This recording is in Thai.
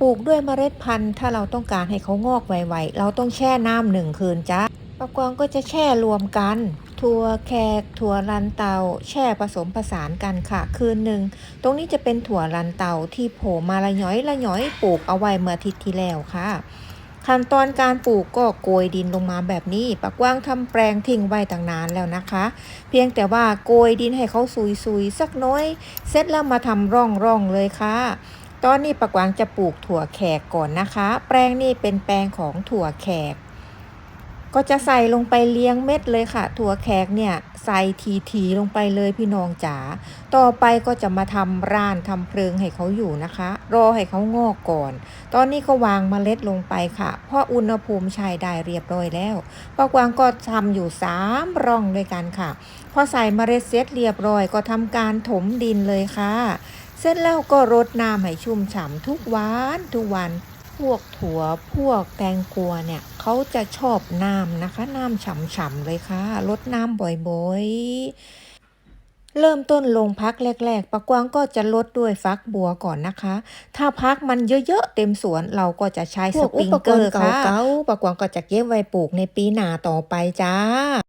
ปลูกด้วยเมล็ดพันธุ์ ถ้าเราต้องการให้เขางอกไวๆ เราต้องแช่น้ำหนึ่งคืนจ้าปะกวางก็จะแช่รวมกัน ถั่วแขก ถั่วลันเตา แช่ผสมผสานกันค่ะ คืนหนึ่ง ตรงนี้จะเป็นถั่วลันเตาที่โผล่มาละย้อยละย้อยปลูกเอาไว้เมื่ออาทิตย์ที่แล้วค่ะ ขั้นตอนการปลูกก็โกยดินลงมาแบบนี้ปะกว้างทำแปลงทิ้งไว้ตั้งนานแล้วนะคะ เพียงแต่ว่าโกยดินให้เขาซุยๆสักน้อย เสร็จแล้วมาทำร่องร่องๆเลยค่ะ ตอนนี้ปะกวางจะปลูกถั่วแขกก่อนนะคะ แปลงนี้เป็นแปลงของถั่วแขก ก็จะใส่ลงไปเลี้ยงเม็ดเลยค่ะ ถั่วแขกเนี่ยใส่ทีๆลงไปเลยพี่น้องจ๋า ต่อไปก็จะมาทำร่านทำเพลิงให้เขาอยู่นะคะ รอให้เขางอกก่อน ตอนนี้ก็วางเมล็ดลงไปค่ะ เพราะอุณหภูมิใช้ได้เรียบร้อยแล้วปะกวางก็ทำอยู่สามร่องด้วยกันค่ะ พอใส่เมล็ดเสร็จเรียบร้อยก็ทำการถมดินเลยค่ะ เสร็จแล้วก็รดน้ำให้ชุ่มฉ่ำทุกวันทุกวันพวกถั่วพวกแตงกวาเนี่ยเขาจะชอบน้ำนะคะ น้ำฉ่ำๆเลยค่ะรดน้ำบ่อยๆ เริ่มต้นลงพักแรกๆปะกวางก็จะลดด้วยฟักบัวก่อนนะคะ ถ้าพักมันเยอะๆเต็มสวนเราก็จะใช้สปริงเกอร์ค่ะปะกวางก็จะเก็บไว้ปลูกในปีหน้าต่อไปจ้า